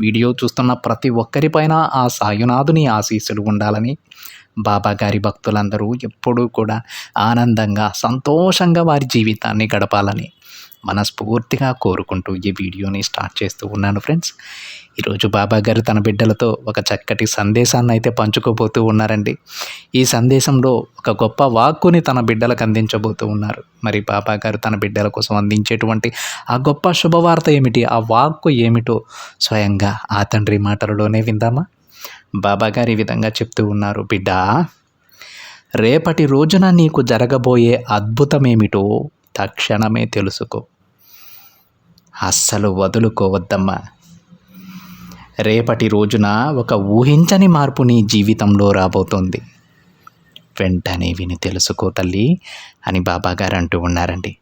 Video చూస్తున్న ప్రతి ఒక్కరిపైన ఆ సాయునాథుని ఆశీస్సులు ఉండాలని బాబా గారి భక్తులందరూ ఎప్పుడూ కూడా ఆనందంగా సంతోషంగా వారి జీవితాన్ని గడపాలని మనస్ఫూర్తిగా కోరుకుంటూ ఈ వీడియోని స్టార్ట్ చేస్తూ ఉన్నాను ఫ్రెండ్స్. ఈరోజు బాబా గారు తన బిడ్డలతో ఒక చక్కటి సందేశాన్ని అయితే పంచుకోబోతూ ఉన్నారండి. ఈ సందేశంలో ఒక గొప్ప వాక్కుని తన బిడ్డలకు అందించబోతూ ఉన్నారు. మరి బాబా గారు తన బిడ్డల కోసం అందించేటువంటి ఆ గొప్ప శుభవార్త ఏమిటి? ఆ వాక్కు ఏమిటో స్వయంగా ఆ తండ్రి మాటలలోనే విందామా? బాబా గారు ఈ విధంగా చెప్తూ ఉన్నారు బిడ్డ రేపటి రోజున నీకు జరగబోయే అద్భుతమేమిటో తక్షణమే తెలుసుకో. అస్సలు వదులుకోవద్దమ్మా. రేపటి రోజున ఒక ఊహించని మార్పు నీ జీవితంలో రాబోతోంది. వెంటనే విని తెలుసుకో తల్లి అని బాబాగారు అంటూ ఉన్నారండి.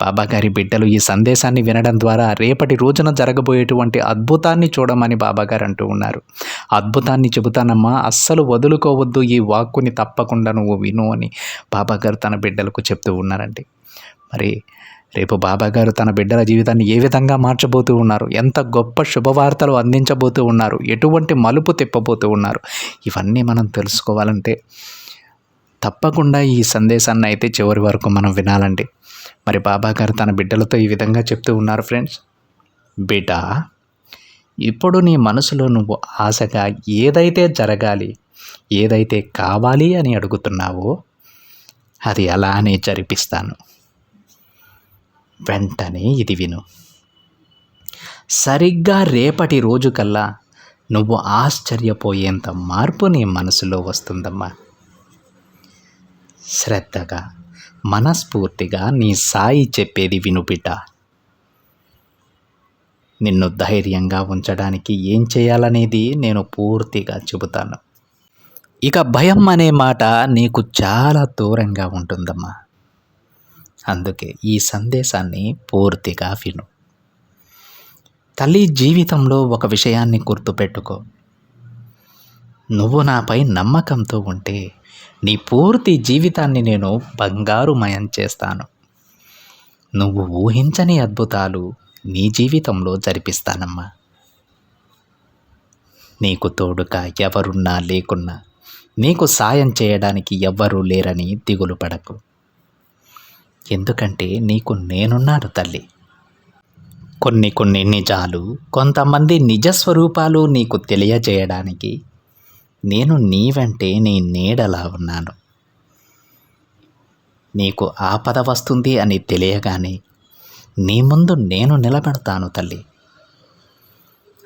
బాబాగారి బిడ్డలు ఈ సందేశాన్ని వినడం ద్వారా రేపటి రోజున జరగబోయేటువంటి అద్భుతాన్ని చూడమని బాబాగారు అంటూ ఉన్నారు. అద్భుతాన్ని చెబుతానమ్మా అస్సలు వదులుకోవద్దు ఈ వాక్కుని తప్పకుండా నువ్వు విను అని బాబాగారు తన బిడ్డలకు చెప్తూ ఉన్నారండి. మరి రేపు బాబాగారు తన బిడ్డల జీవితాన్ని ఏ విధంగా మార్చబోతూ ఉన్నారు? ఎంత గొప్ప శుభవార్తలు అందించబోతూ ఉన్నారు? ఎటువంటి మలుపు తిప్పబోతూ ఉన్నారు? ఇవన్నీ మనం తెలుసుకోవాలంటే తప్పకుండా ఈ సందేశాన్ని అయితే చివరి వరకు మనం వినాలండి. మరి బాబాగారు తన బిడ్డలతో ఈ విధంగా చెప్తూ ఉన్నారు ఫ్రెండ్స్. బిడ్డ ఇప్పుడు నీ మనసులో నువ్వు ఆశగా ఏదైతే జరగాలి ఏదైతే కావాలి అని అడుగుతున్నావో అది అలానే జరిపిస్తాను. వెంటనే ఇది విను. సరిగ్గా రేపటి రోజు కల్లా నువ్వు ఆశ్చర్యపోయేంత మార్పు నీ మనసులో వస్తుందమ్మా. శ్రద్ధగా మనస్ఫూర్తిగా నీ సాయి చెప్పేది వినుపిట నిన్ను ధైర్యంగా ఉంచడానికి ఏం చేయాలనేది నేను పూర్తిగా చెబుతాను. ఇక భయం అనే మాట నీకు చాలా దూరంగా ఉంటుందమ్మా. అందుకే ఈ సందేశాన్ని పూర్తిగా విను. తల్లి జీవితంలో ఒక విషయాన్ని గుర్తుపెట్టుకో. నువ్వు నాపై నమ్మకంతో ఉంటే నీ పూర్తి జీవితాన్ని నేను బంగారుమయం చేస్తాను. నువ్వు ఊహించని అద్భుతాలు నీ జీవితంలో జరిపిస్తానమ్మా. నీకు తోడుగా ఎవరున్నా లేకున్నా నీకు సాయం చేయడానికి ఎవ్వరూ లేరని దిగులు పడకు ఎందుకంటే నీకు నేనున్నాను తల్లి. కొన్ని కొన్ని నిజాలు కొంతమంది నిజస్వరూపాలు నీకు తెలియజేయడానికి నేను నీ వెంటే నీ నీడలా ఉన్నాను. నీకు ఆపద వస్తుంది అని తెలియగానే నీ ముందు నేను నిలబెడతాను తల్లి.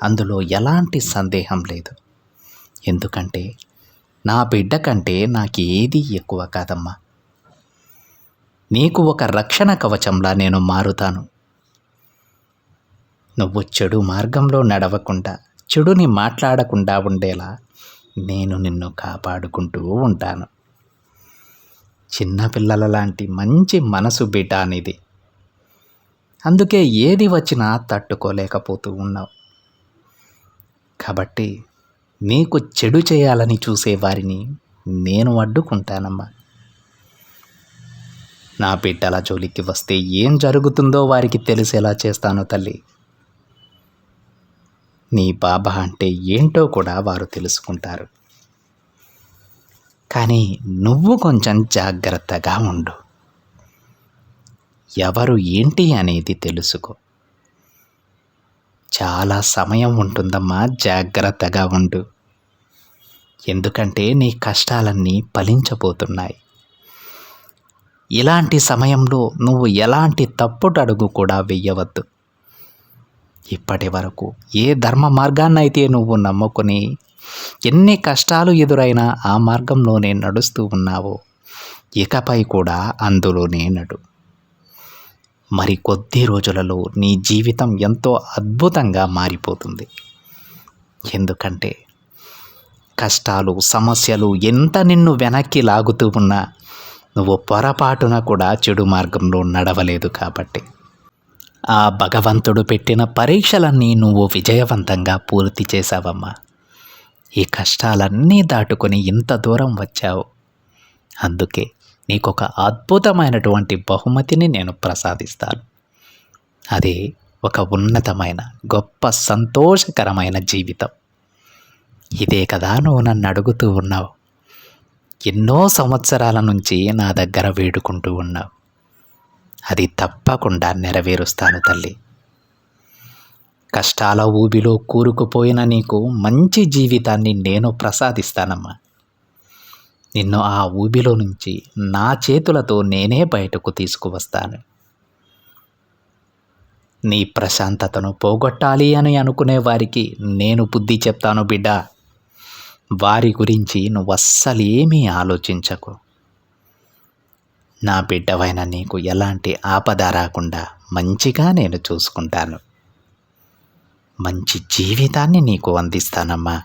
అందులో ఎలాంటి సందేహం లేదు. ఎందుకంటే నా బిడ్డ కంటే నాకు ఏది ఎక్కువ కాదమ్మా. నీకు ఒక రక్షణ కవచంలా నేను మారుతాను. నువ్వు చెడు మార్గంలో నడవకుండా చెడుని మాట్లాడకుండా ఉండేలా నేను నిన్ను కాపాడుకుంటూ ఉంటాను. చిన్నపిల్లల లాంటి మంచి మనసు బిటానిది అనేది అందుకే ఏది వచ్చినా తట్టుకోలేకపోతూ ఉన్నావు. కాబట్టి నీకు చెడు చేయాలని చూసే వారిని నేను అడ్డుకుంటానమ్మా. నా బిడ్డల జోలికి వస్తే ఏం జరుగుతుందో వారికి తెలిసేలా చేస్తాను తల్లి. నీ బాబా అంటే ఏంటో కూడా వారు తెలుసుకుంటారు. కానీ నువ్వు కొంచెం జాగ్రత్తగా ఉండు. ఎవరు ఏంటి అనేది తెలుసుకో. చాలా సమయం ఉంటుందమ్మా జాగ్రత్తగా ఉండు. ఎందుకంటే నీ కష్టాలన్నీ ఫలించబోతున్నాయి. ఇలాంటి సమయంలో నువ్వు ఎలాంటి తప్పుడు అడుగు కూడా వెయ్యవద్దు ఇప్పటి వరకు ఏ ధర్మ మార్గాన్నైతే నువ్వు నమ్ముకుని ఎన్ని కష్టాలు ఎదురైనా ఆ మార్గంలోనే నడుస్తూ ఉన్నావో ఇకపై కూడా అందులోనే నడు. మరి కొద్ది రోజులలో నీ జీవితం ఎంతో అద్భుతంగా మారిపోతుంది. ఎందుకంటే కష్టాలు సమస్యలు ఎంత నిన్ను వెనక్కి లాగుతూ ఉన్నా నువ్వు పొరపాటున కూడా చెడు మార్గంలో నడవలేదు కాబట్టి. ఆ భగవంతుడు పెట్టిన పరీక్షలన్నీ నువ్వు విజయవంతంగా పూర్తి చేశావమ్మా. ఈ కష్టాలన్నీ దాటుకొని ఇంత దూరం వచ్చావు. అందుకే నీకొక అద్భుతమైనటువంటి బహుమతిని నేను ప్రసాదిస్తాను. అది ఒక ఉన్నతమైన గొప్ప సంతోషకరమైన జీవితం. ఇదే కదా నువ్వు నన్ను అడుగుతూ ఉన్నావు. ఎన్నో సంవత్సరాల నుంచి నా దగ్గర వేడుకుంటూ ఉన్నావు అది తప్పకుండా నెరవేరుస్తాను తల్లి. కష్టాల ఊబిలో కూరుకుపోయిన నీకు మంచి జీవితాన్ని నేను ప్రసాదిస్తానమ్మా. నిన్ను ఆ ఊబిలో నుంచి నా చేతులతో నేనే బయటకు తీసుకువస్తాను. నీ ప్రశాంతతను పోగొట్టాలి అని అనుకునే వారికి నేను బుద్ధి చెప్తాను బిడ్డ. వారి గురించి నువ్వు అస్సలేమీ ఆలోచించకు. నా బిడ్డవైన నీకు ఎలాంటి ఆపద రాకుండా మంచిగా నేను చూసుకుంటాను. మంచి జీవితాన్ని నీకు అందిస్తానమ్మా.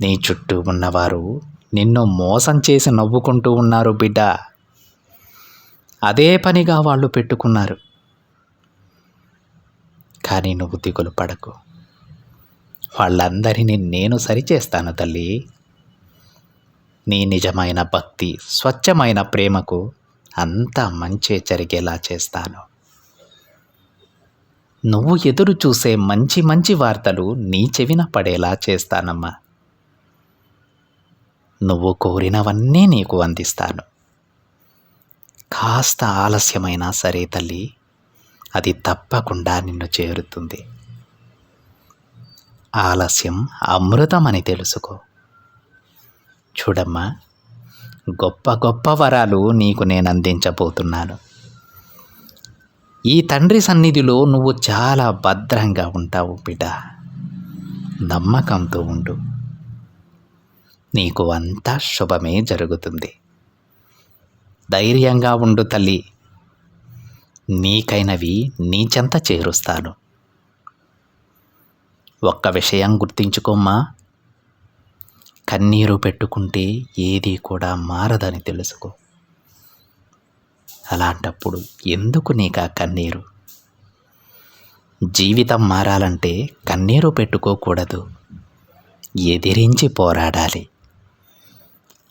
నీ చుట్టూ ఉన్నవారు నిన్ను మోసం చేసి నవ్వుకుంటూ ఉన్నారు బిడ్డ. అదే పనిగా వాళ్ళు పెట్టుకున్నారు. కానీ నువ్వు దిగులు పడకు. వాళ్ళందరినీ నేను సరిచేస్తాను తల్లి. నీ నిజమైన భక్తి స్వచ్ఛమైన ప్రేమకు అంతా మంచే జరిగేలా చేస్తాను. నువ్వు ఎదురు చూసే మంచి మంచి వార్తలు నీ చెవిన పడేలా చేస్తానమ్మా. నువ్వు కోరినవన్నీ నీకు అందిస్తాను. కాస్త ఆలస్యమైనా సరే తల్లి అది తప్పకుండా నిన్ను చేరుతుంది. ఆలస్యం అమృతం అని తెలుసుకో. చూడమ్మా గొప్ప గొప్ప వరాలు నీకు నేను అందించబోతున్నాను. ఈ తండ్రి సన్నిధిలో నువ్వు చాలా భద్రంగా ఉంటావు బిడ్డ. నమ్మకంతో ఉండు. నీకు అంతా శుభమే జరుగుతుంది. ధైర్యంగా ఉండు తల్లి. నీకైనవి నీ చెంత చేరుస్తాను. ఒక్క విషయం గుర్తించుకోమ్మా. కన్నీరు పెట్టుకుంటే ఏది కూడా మారదని తెలుసుకో. అలాంటప్పుడు ఎందుకు నీకు ఆ కన్నీరు? జీవితం మారాలంటే కన్నీరు పెట్టుకోకూడదు. ఎదిరించి పోరాడాలి.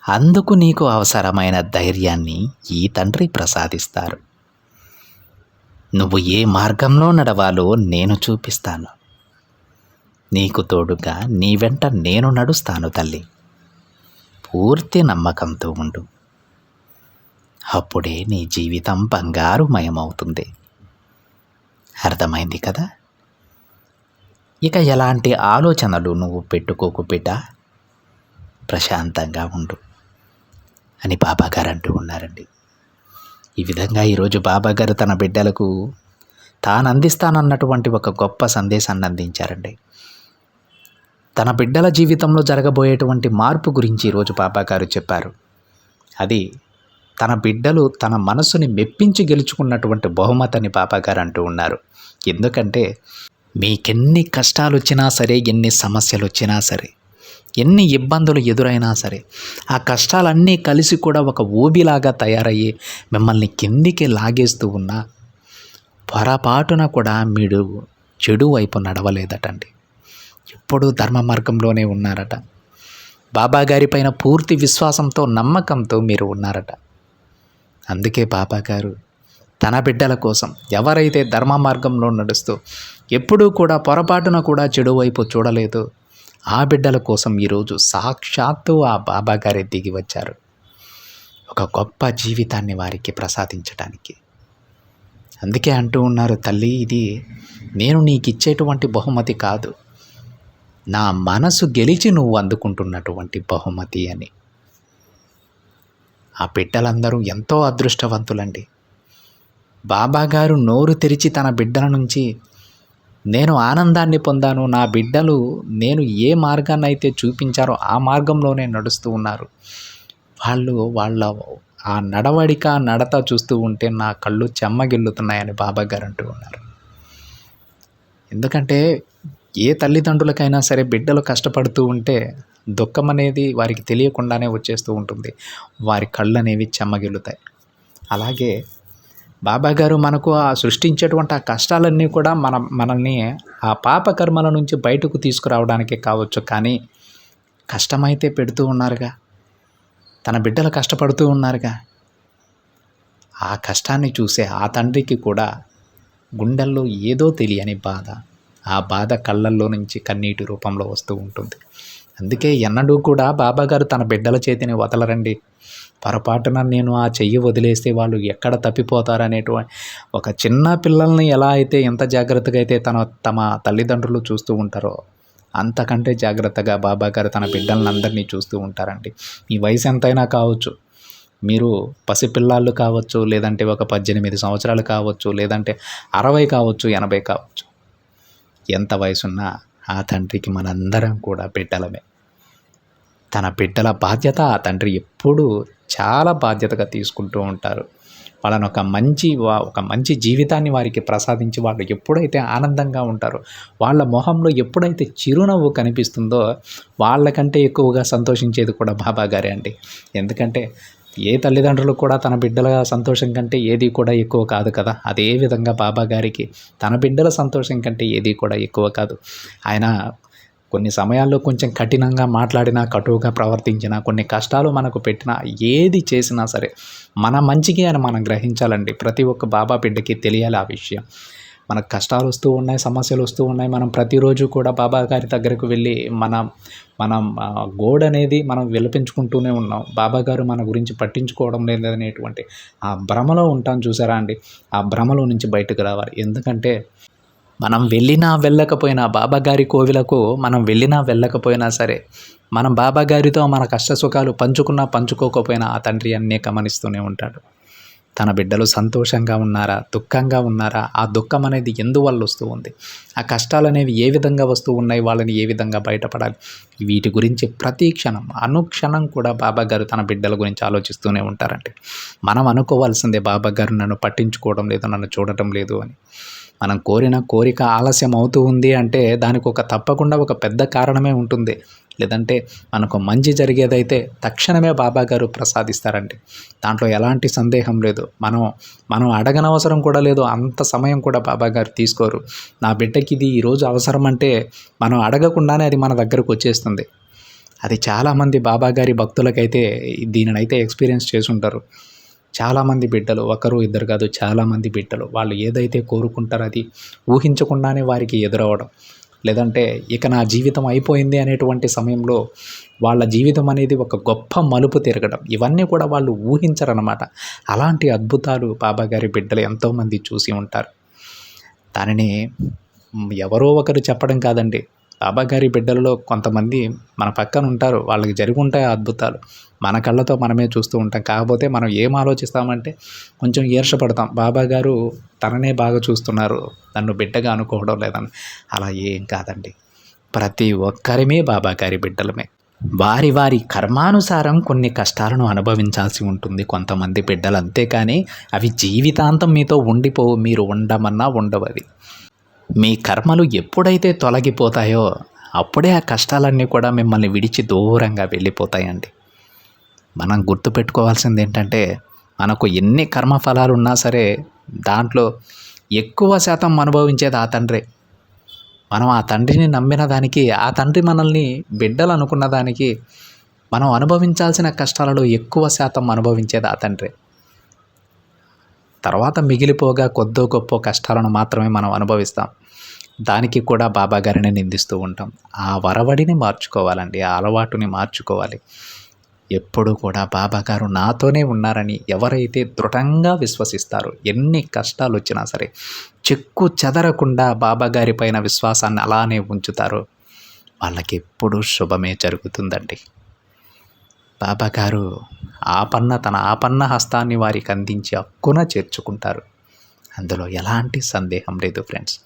అందుకు నీకు అవసరమైన ధైర్యాన్ని ఈ తండ్రి ప్రసాదిస్తారు. నువ్వు ఏ మార్గంలో నడవాలో నేను చూపిస్తాను. నీకు తోడుగా నీ వెంట నేను నడుస్తాను తల్లి. పూర్తి నమ్మకంతో ఉండు. అప్పుడే నీ జీవితం బంగారుమయమవుతుంది. అర్థమైంది కదా? ఇక ఎలాంటి ఆలోచనలు నువ్వు పెట్టుకోకు బిడ్డ. ప్రశాంతంగా ఉండు. అని బాబాగారు అంటూ ఉన్నారండి. ఈ విధంగా ఈరోజు బాబాగారు తన బిడ్డలకు తాను అందిస్తానన్నటువంటి ఒక గొప్ప సందేశాన్ని అందించారండి. తన బిడ్డల జీవితంలో జరగబోయేటువంటి మార్పు గురించి ఈరోజు బాబాగారు చెప్పారు. అది తన బిడ్డలు తన మనసుని మెప్పించి గెలుచుకున్నటువంటి బహుమతని బాబాగారు అంటూ ఉన్నారు. ఎందుకంటే మీకెన్ని కష్టాలు వచ్చినా సరే ఎన్ని సమస్యలు వచ్చినా సరే ఎన్ని ఇబ్బందులు ఎదురైనా సరే ఆ కష్టాలన్నీ కలిసి కూడా ఒక ఊబిలాగా తయారయ్యి మిమ్మల్ని కిందికి లాగేస్తూ ఉన్నా పొరపాటున కూడా మీరు చెడు వైపు నడవలేదటండి. ఎప్పుడూ ధర్మ మార్గంలోనే ఉన్నారట. బాబా గారి పైన పూర్తి విశ్వాసంతో నమ్మకంతో మీరు ఉన్నారట. అందుకే బాబా గారు తన బిడ్డల కోసం ఎవరైతే ధర్మ మార్గంలో నడుస్తూ ఎప్పుడూ కూడా పొరపాటున కూడా చెడు వైపు చూడలేదు ఆ బిడ్డల కోసం ఈరోజు సాక్షాత్తు ఆ బాబా గారే దిగి వచ్చారు. ఒక గొప్ప జీవితాన్ని వారికి ప్రసాదించడానికి అందుకే అంటూ ఉన్నారు తల్లి ఇది నేను నీకు ఇచ్చేటువంటి బహుమతి కాదు. నా మనసు గెలిచి నువ్వు అందుకుంటున్నటువంటి బహుమతి అని. ఆ బిడ్డలందరూ ఎంతో అదృష్టవంతులండి. బాబాగారు నోరు తెరిచి తన బిడ్డల నుంచి నేను ఆనందాన్ని పొందాను నా బిడ్డలు నేను ఏ మార్గాన్ని అయితే చూపించారో ఆ మార్గంలోనే నడుస్తూ ఉన్నారు. వాళ్ళు వాళ్ళ ఆ నడవడిక నడత చూస్తూ ఉంటే నా కళ్ళు చెమ్మగిల్లుతున్నాయని బాబాగారు అంటూ ఉన్నారు. ఎందుకంటే ఏ తల్లిదండ్రులకైనా సరే బిడ్డలు కష్టపడుతూ ఉంటే దుఃఖం అనేది వారికి తెలియకుండానే వచ్చేస్తూ ఉంటుంది. వారి కళ్ళు అనేవి చెమ్మగిల్లుతాయి అలాగే బాబా గారు మనకు ఆ సృష్టించేటువంటి ఆ కష్టాలన్నీ కూడా మన మనల్ని ఆ పాప కర్మల నుంచి బయటకు తీసుకురావడానికే కావచ్చు. కానీ కష్టమైతే పెడుతూ ఉన్నారుగా. తన బిడ్డలు కష్టపడుతూ ఉన్నారుగా. ఆ కష్టాన్ని చూసే ఆ తండ్రికి కూడా గుండెల్లో ఏదో తెలియని బాధ. ఆ బాధ కళ్ళల్లో నుంచి కన్నీటి రూపంలో వస్తూ ఉంటుంది. అందుకే ఎన్నడూ కూడా బాబాగారు తన బిడ్డల చేతిని వదలరండి. పొరపాటున నేను ఆ చెయ్యి వదిలేస్తే వాళ్ళు ఎక్కడ తప్పిపోతారనేటువంటి ఒక చిన్న పిల్లల్ని ఎలా అయితే ఎంత జాగ్రత్తగా అయితే తన తమ తల్లిదండ్రులు చూస్తూ ఉంటారో అంతకంటే జాగ్రత్తగా బాబాగారు తన బిడ్డలను అందరినీ చూస్తూ ఉంటారండి. మీ వయసు ఎంతైనా కావచ్చు మీరు పసిపిల్లాళ్ళు కావచ్చు లేదంటే ఒక పద్దెనిమిది సంవత్సరాలు కావచ్చు లేదంటే అరవై కావచ్చు ఎనభై కావచ్చు ఎంత వయసున్నా ఆ తండ్రికి మనందరం కూడా బిడ్డలమే. తన బిడ్డల బాధ్యత ఆ తండ్రి ఎప్పుడూ చాలా బాధ్యతగా తీసుకుంటూ ఉంటారు. వాళ్ళని ఒక మంచి వా- ఒక మంచి జీవితాన్ని వారికి ప్రసాదించి వాళ్ళు ఎప్పుడైతే ఆనందంగా ఉంటారో వాళ్ళ మొహంలో ఎప్పుడైతే చిరునవ్వు కనిపిస్తుందో వాళ్ళకంటే ఎక్కువగా సంతోషించేది కూడా బాబా గారే అండి. ఎందుకంటే ఏ తల్లిదండ్రులు కూడా తన బిడ్డల సంతోషం కంటే ఏది కూడా ఎక్కువ కాదు కదా. అదే విధంగా బాబా గారికి తన బిడ్డల సంతోషం కంటే ఏది కూడా ఎక్కువ కాదు. ఆయన కొన్ని సమయాల్లో కొంచెం కఠినంగా మాట్లాడినా కటువుగా ప్రవర్తించినా కొన్ని కష్టాలు మనకు పెట్టినా ఏది చేసినా సరే మన మంచికి అని మనం గ్రహించాలండి. ప్రతి ఒక్క బాబా బిడ్డకి తెలియాలి ఆ విషయం. మనకు కష్టాలు వస్తూ ఉన్నాయి సమస్యలు వస్తూ ఉన్నాయి. మనం ప్రతిరోజు కూడా బాబా గారి దగ్గరకు వెళ్ళి మన మనం గోడ్ అనేది మనం విలపించుకుంటూనే ఉన్నాం. బాబా గారు మన గురించి పట్టించుకోవడం లేదనేటువంటి ఆ భ్రమలో ఉంటాం చూసారా అండి? ఆ భ్రమలో నుంచి బయటకు రావాలి. ఎందుకంటే మనం వెళ్ళినా వెళ్ళకపోయినా బాబాగారి కోవిలకు మనం వెళ్ళినా వెళ్ళకపోయినా సరే మనం బాబాగారితో మన కష్ట సుఖాలు పంచుకున్నా పంచుకోకపోయినా ఆ తండ్రి అన్నీ గమనిస్తూనే ఉంటాడు. తన బిడ్డలు సంతోషంగా ఉన్నారా? దుఃఖంగా ఉన్నారా? ఆ దుఃఖం అనేది ఎందువల్ల వస్తూ ఉంది? ఆ కష్టాలు అనేవి ఏ విధంగా వస్తూ ఉన్నాయి? వాళ్ళని ఏ విధంగా బయటపడాలి? వీటి గురించి ప్రతి క్షణం అనుక్షణం కూడా బాబా గారు తన బిడ్డల గురించి ఆలోచిస్తూనే ఉంటారండి. మనం అనుకోవాల్సిందే బాబా గారు నన్ను పట్టించుకోవడం లేదు నన్ను చూడటం లేదు అని. మనం కోరిన కోరిక ఆలస్యం అవుతూ ఉంది అంటే దానికి ఒక తప్పకుండా ఒక పెద్ద కారణమే ఉంటుంది. లేదంటే మనకు మంచి జరిగేదైతే తక్షణమే బాబా గారు ప్రసాదిస్తారండి. దాంట్లో ఎలాంటి సందేహం లేదు. మనం మనం అడగనవసరం కూడా లేదు. అంత సమయం కూడా బాబా గారు తీసుకోరు. నా బిడ్డకి ఇది ఈరోజు అవసరం అంటే మనం అడగకుండానే అది మన దగ్గరకు వచ్చేస్తుంది. అది చాలామంది బాబా గారి భక్తులకైతే దీనినైతే ఎక్స్పీరియన్స్ చేసుంటారు. చాలామంది బిడ్డలు ఒకరు ఇద్దరు కాదు చాలామంది బిడ్డలు వాళ్ళు ఏదైతే కోరుకుంటారో అది ఊహించకుండానే వారికి ఎదురవ్వడం. లేదంటే ఇక నా జీవితం అయిపోయింది అనేటువంటి సమయంలో వాళ్ళ జీవితం అనేది ఒక గొప్ప మలుపు తిరగడం. ఇవన్నీ కూడా వాళ్ళు ఊహించరనమాట అలాంటి అద్భుతాలు బాబా గారి బిడ్డలు ఎంతోమంది చూసి ఉంటారు. దానిని ఎవరో ఒకరు చెప్పడం కాదండి. బాబా గారి బిడ్డలలో కొంతమంది మన పక్కన ఉంటారు. వాళ్ళకి జరిగి ఉంటాయి అద్భుతాలు. మన కళ్ళతో మనమే చూస్తూ ఉంటాం. కాకపోతే మనం ఏం ఆలోచిస్తామంటే కొంచెం ఈర్షపడతాం. బాబా గారు తననే బాగా చూస్తున్నారు. నన్ను బిడ్డగా అనుకోవడం లేదని అలా ఏం కాదండి. ప్రతి ఒక్కరిమే బాబా గారి బిడ్డలమే. వారి వారి కర్మానుసారం కొన్ని కష్టాలను అనుభవించాల్సి ఉంటుంది కొంతమంది బిడ్డలు. అంతేకాని అవి జీవితాంతం మీతో ఉండిపోవు మీరు ఉండమన్నా ఉండవది మీ కర్మలు ఎప్పుడైతే తొలగిపోతాయో అప్పుడే ఆ కష్టాలన్నీ కూడా మిమ్మల్ని విడిచి దూరంగా వెళ్ళిపోతాయండి. మనం గుర్తుపెట్టుకోవాల్సింది ఏంటంటే మనకు ఎన్ని కర్మఫలాలు ఉన్నా సరే దాంట్లో ఎక్కువ శాతం అనుభవించేది ఆ తండ్రే. మనం ఆ తండ్రిని నమ్మిన దానికి ఆ తండ్రి మనల్ని బిడ్డలు అనుకున్న దానికి మనం అనుభవించాల్సిన కష్టాలలో ఎక్కువ శాతం అనుభవించేది ఆ తండ్రే. తర్వాత మిగిలిపోగా కొద్దో గొప్ప కష్టాలను మాత్రమే మనం అనుభవిస్తాం. దానికి కూడా బాబా గారిని నిందిస్తూ ఉంటాం. ఆ వరవడిని మార్చుకోవాలండి ఆ అలవాటుని మార్చుకోవాలి. ఎప్పుడు కూడా బాబా గారు నాతోనే ఉన్నారని ఎవరైతే దృఢంగా విశ్వసిస్తారో ఎన్ని కష్టాలు వచ్చినా సరే చెక్కు చెదరకుండా బాబా గారి పైన విశ్వాసాన్ని అలానే ఉంచుతారో వాళ్ళకి ఎప్పుడూ శుభమే జరుగుతుందండి. బాబా గారు ఆపన్న తన ఆపన్న హస్తాన్ని వారికి అందించి హక్కున చేర్చుకుంటారు. అందులో ఎలాంటి సందేహం లేదు ఫ్రెండ్స్.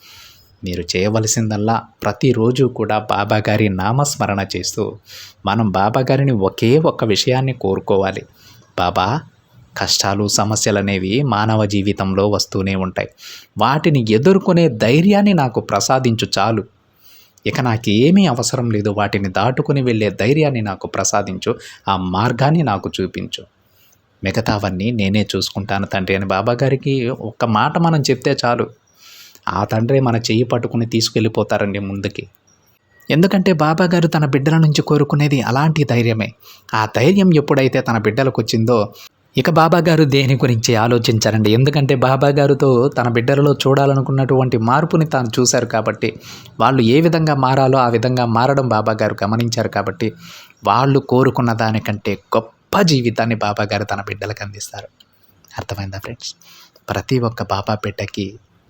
మీరు చేయవలసిందల్లా ప్రతిరోజు కూడా బాబాగారి నామస్మరణ చేస్తూ మనం బాబాగారిని ఒకే ఒక్క విషయాన్ని కోరుకోవాలి. బాబా కష్టాలు సమస్యలు అనేవి మానవ జీవితంలో వస్తూనే ఉంటాయి. వాటిని ఎదుర్కొనే ధైర్యాన్ని నాకు ప్రసాదించు చాలు. ఇక నాకేమీ అవసరం లేదు వాటిని దాటుకుని వెళ్ళే ధైర్యాన్ని నాకు ప్రసాదించు ఆ మార్గాన్ని నాకు చూపించు. మిగతావన్నీ నేనే చూసుకుంటాను తండ్రి అని బాబాగారికి ఒక్క మాట మనం చెప్తే చాలు. ఆ తండ్రి మన చెయ్యి పట్టుకుని తీసుకెళ్ళిపోతారండి ముందుకి. ఎందుకంటే బాబాగారు తన బిడ్డల నుంచి కోరుకునేది అలాంటి ధైర్యమే. ఆ ధైర్యం ఎప్పుడైతే తన బిడ్డలకు వచ్చిందో ఇక బాబాగారు దేని గురించి ఆలోచించారండి? ఎందుకంటే బాబాగారుతో తన బిడ్డలలో చూడాలనుకున్నటువంటి మార్పుని తాను చూశారు కాబట్టి వాళ్ళు ఏ విధంగా మారాలో ఆ విధంగా మారడం బాబాగారు గమనించారు కాబట్టి వాళ్ళు కోరుకున్న దానికంటే గొప్ప జీవితాన్ని బాబాగారు తన బిడ్డలకు అందిస్తారు. అర్థమైందా ఫ్రెండ్స్? ప్రతి ఒక్క బాబా బిడ్డకి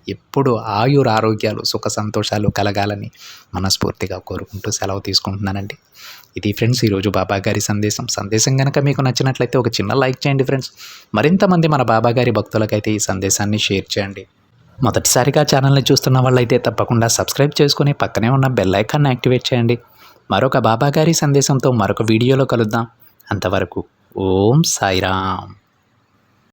ఎప్పుడు ఆయుర ఆరోగ్యాలు సుఖ సంతోషాలు కలగాలని మనస్ఫూర్తిగా కోరుకుంటూ సెలవు తీసుకుంటున్నానండి. ఇది ఫ్రెండ్స్ ఈరోజు బాబా గారి సందేశం. సందేశం కనుక మీకు నచ్చినట్లయితే ఒక చిన్న లైక్ చేయండి ఫ్రెండ్స్. మరింతమంది మన బాబా గారి భక్తులకైతే ఈ సందేశాన్ని షేర్ చేయండి. మొదటిసారిగా ఛానల్ని చూస్తున్న వాళ్ళైతే తప్పకుండా సబ్స్క్రైబ్ చేసుకుని పక్కనే ఉన్న బెల్ ఐకాన్ని యాక్టివేట్ చేయండి. మరొక బాబాగారి సందేశంతో మరొక వీడియోలో కలుద్దాం. అంతవరకు ఓం సాయిరామ్.